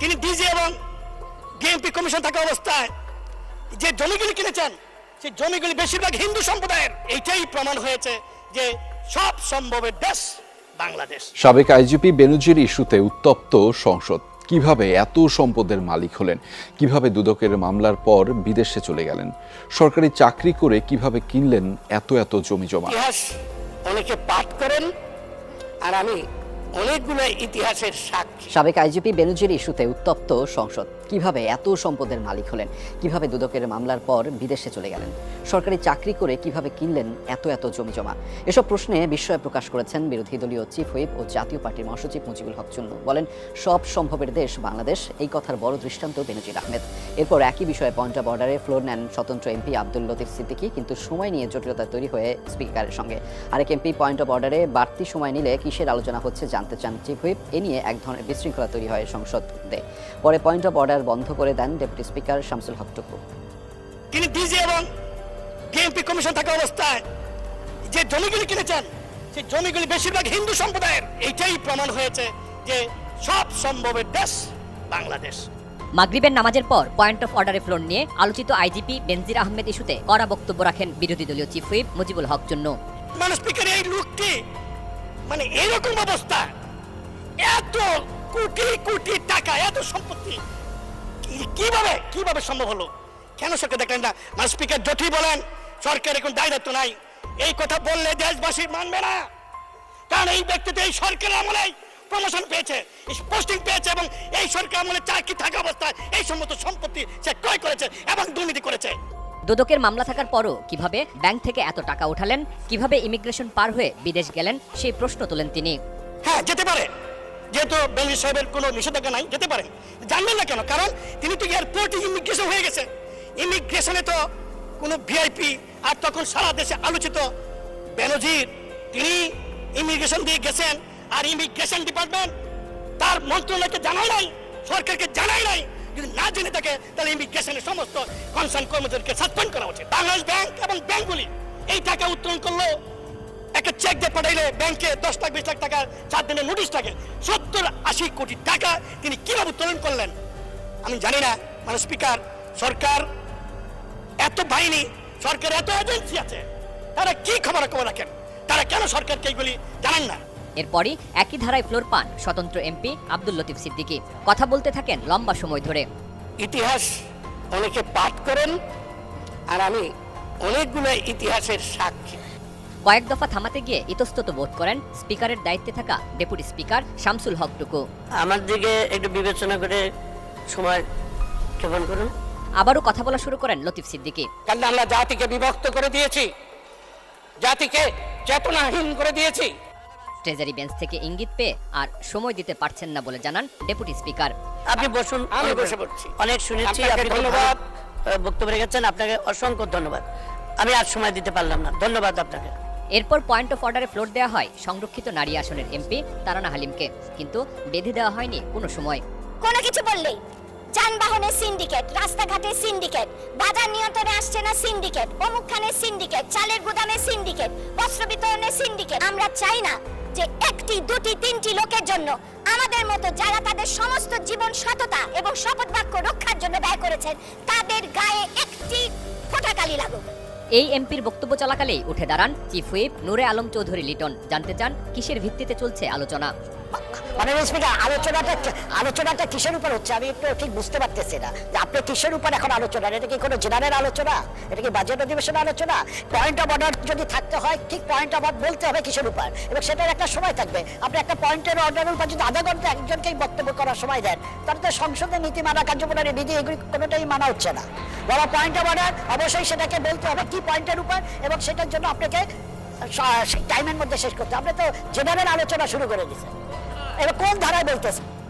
তিনি ডিজি এবং DMP commission থাকা অবস্থায় যে জমিগুলি কিনেছেন সেই জমিগুলি বেশিরভাগ হিন্দু সম্প্রদায়ের। এইটাই প্রমাণ হয়েছে যে সব সম্ভবের দেশ বাংলাদেশ। সাবেক আইজিপি বেনজির ইস্যুতে উত্তপ্ত সংসদ। কীভাবে এত সম্পদের মালিক হলেন? কীভাবে দুদকের মামলার পর বিদেশে চলে গেলেন? সরকারি চাকরি করে কীভাবে কিনলেন এত এত জমি জমা? ইতিহাস অনেকে পাঠ করেন আর আমি অনেকগুলো ইতিহাসের সাক্ষী। সাবেক আইজিপি বেনুজির ইস্যুতে উত্তপ্ত সংসদ। কীভাবে এত সম্পদের মালিক হলেন? কীভাবে দুদকের মামলার পর বিদেশে চলে গেলেন? সরকারি চাকরি করে কীভাবে কিনলেন এত এত জমি জমা? এসব প্রশ্নে বিস্ময় প্রকাশ করেছেন বিরোধী দলীয় চিফ হুইপ ও জাতীয় পার্টির মহাসচিব মুজিবুল হক চুন্নু। বলেন, সব সম্ভবের দেশ বাংলাদেশ, এই কথার বড় দৃষ্টান্ত বেনজির আহমেদ। এরপর একই বিষয়ে পঞ্জা বর্ডারে ফ্লোর নেন স্বতন্ত্র এমপি আব্দুল লতিফ সিদ্দিকী, কিন্তু সময় নিয়ে জটিলতা তৈরি হয়ে স্পিকারের সঙ্গে। আরেক এমপি পয়েন্ট অফ অর্ডারে বাড়তি সময় নিলে কিসের আলোচনা হচ্ছে জানতে চান চিফ হুইপ? এ নিয়ে এক ধরনের বিশৃঙ্খলা তৈরি হয় সংসদে। পরে পয়েন্ট অফ অর্ডার বন্ধ করে দেন ডেপুটি স্পিকার শামসুল হক টুকু তিনি ডিজি এবং কমিশন থাকা অবস্থায় যে জমিগুলি কিনেছেন সেই জমিগুলি বেশিরভাগ হিন্দু সম্প্রদায়ের। এইটাই প্রমাণ হয়েছে যে সব সম্ভবের দেশ বাংলাদেশ। মাগরিবের নামাজের পর পয়েন্ট অফ অর্ডারে ফ্লোর নিয়ে আলোচিত আইজিপি বেনজির আহমেদ ইস্যুতে কড়া বক্তব্য রাখেন বিরোধী দলীয় চিফ হুইপ মুজিবুল হক জন্য। মানে স্পিকার এই লোকটি মানে এরকম অবস্থা। এত কোটি কোটি টাকা এত সম্পত্তি কীভাবে? কীভাবে সম্ভব হলো? কেন সরকার দেখলেন না? মানে স্পিকার যতই বলেন সরকার এখন দায়িত্ব নাই। এই কথা বললে দেশবাসী মানবে না। কারণ এই ব্যক্তিতে এই সরকারের আমলেই প্রমোশন পেয়েছে পোস্টিং পেয়েছে এবং এই সরকার আমলে চাকরি থাকা অবস্থায় এই সমস্ত সম্পত্তি সে ক্রয় করেছে এবং দুর্নীতি করেছে। দুদকের মামলা থাকার পরও কীভাবে ব্যাংক থেকে এত টাকা উঠালেন কীভাবে ইমিগ্রেশন পার হয়ে বিদেশ গেলেন সেই প্রশ্ন তোলেন তিনি। হ্যাঁ যেতে পারে। যেহেতু বেঙ্গলি সাহেবের কোনো নিষেধাজ্ঞা নাই, যেতে পারেন জানবেন না কেন? কারণ তিনি তো এয়ারপোর্টে ইমিগ্রেশন হয়ে গেছে। ইমিগ্রেশনে তো কোনো ভিআইপি আর তখন সারা দেশে আলোচিত বেনজির, তিনি ইমিগ্রেশন দিয়ে গেছেন, আর ইমিগ্রেশন ডিপার্টমেন্ট তার মন্ত্রণালয়কে জানায় নাই, সরকারকে জানায় নাই। যদি না জেনে থাকে, তাহলে ইমিগ্রেশনের সমস্ত কনসার্ন কর্মচারীকে সাসপেন্ড করা উচিত। বাংলাদেশ ব্যাংক এবং ব্যাংকগুলি এই টাকা উত্তোলন করল। চেক দিয়ে পাঠাইলে ব্যাংকে দশ লাখ বিশ লাখ টাকা চার দিনের নোটিশ থাকে সত্তর আশি কোটি টাকা তিনি কীভাবে উত্তোলন করলেন? আমি জানি না। মানে স্পিকার সরকার এত বাহিনী সরকার এত এজেন্সি আছে। তারা কি খবর খবর রাখেন? তারা কেন সরকারকে এইগুলি জানান না? এরপরই একই ধারায় ফ্লোর পান স্বতন্ত্র এমপি আব্দুল লতিফ সিদ্দিকী। কথা বলতে থাকেন লম্বা সময় ধরে। ইতিহাস অনেকে পাঠ করেন আর আমি অনেকগুলো ইতিহাসের সাক্ষী। কয়েক দফা থামাতে গিয়ে ইতস্তত বোধ করেন স্পিকারের দায়িত্বে থাকা ডেপুটি স্পিকার শামসুল হক টুকু। আমার দিকে একটু বিবেচনা করে সময় ক্ষেপণ করুন। আবারও কথা বলা শুরু করেন লতিফ সিদ্দিকী। কারণ আমরা জাতিকে বিভক্ত করে দিয়েছি। জাতিকে চেতনাহীন করে দিয়েছি। ট্রেজারি বেঞ্চ থেকে ইঙ্গিত পেয়ে আর সময় দিতে পারছেন না বলে জানান ডেপুটি স্পিকার। আপনি বসুন আমি বসে পড়ছি। অনেক শুনেছি আপনাকে আপনি ধন্যবাদ। বক্তব্য রেখেছেন আপনাকে অসংখ্য ধন্যবাদ। আমি আর সময় দিতে পারলাম না। ধন্যবাদ আপনাকে। এরপর পয়েন্ট অফ অর্ডারে ফ্লোর দেওয়া হয় সংরক্ষিত নারী আসনের এমপি তারানা হালিমকে। কিন্তু বেঁধে দেওয়া হয়নি কোনো সময়। কোনো কিছু বললেই যানবাহনের সিন্ডিকেট রাস্তাঘাটের সিন্ডিকেট বাজার নিয়ন্ত্রণে আসছে না সিন্ডিকেট অমুকখানের সিন্ডিকেট চালের গুদামের সিন্ডিকেট বস্ত্র বিতরণে সিন্ডিকেট আমরা চাই না যে একটি, দুটি, তিনটি লোকের জন্য আমাদের মতো যারা তাদের সমস্ত জীবন সততা এবং শপথ বাক্য রক্ষার জন্য ব্যয় করেছেন, তাদের গায়ে একটি ফোঁটা কালি লাগুক। এই এমপির বক্তব্য চলাকালেই উঠে দাঁড়ান চিফ হুইপ নূরে আলম চৌধুরী লিটন। জানতে চান কিসের ভিত্তিতে চলছে আলোচনা। স্পিকার আলোচনাটা আলোচনাটা কিসের উপর হচ্ছে? আমি একটু ঠিক বুঝতে পারতেছি না। যে কিসের উপর এখন আলোচনা? এটা কি কোনো জেনারেল আলোচনা? বাজেট অধিবেশন আলোচনা? পয়েন্ট যদি থাকতে হয়, ঠিক পয়েন্ট বলতে হবে কিসের উপর? সেটার একটা সময় থাকবে। একটা পয়েন্টের উপর যদি একজনকেই বক্তব্য করার সময় দেন, তাহলে তো সংসদের নীতিমালা কার্যপ্রণালী বিধি এগুলি কোনোটাই মানা হচ্ছে না। বলা পয়েন্ট অফ অর্ডার অবশ্যই সেটাকে বলতে হবে কি পয়েন্টের উপর এবং সেটার জন্য আপনাকে টাইমের মধ্যে শেষ করতে। আপনি তো জেনারেল আলোচনা শুরু করে দিচ্ছেন এবার কোন ধারায় বলতেছে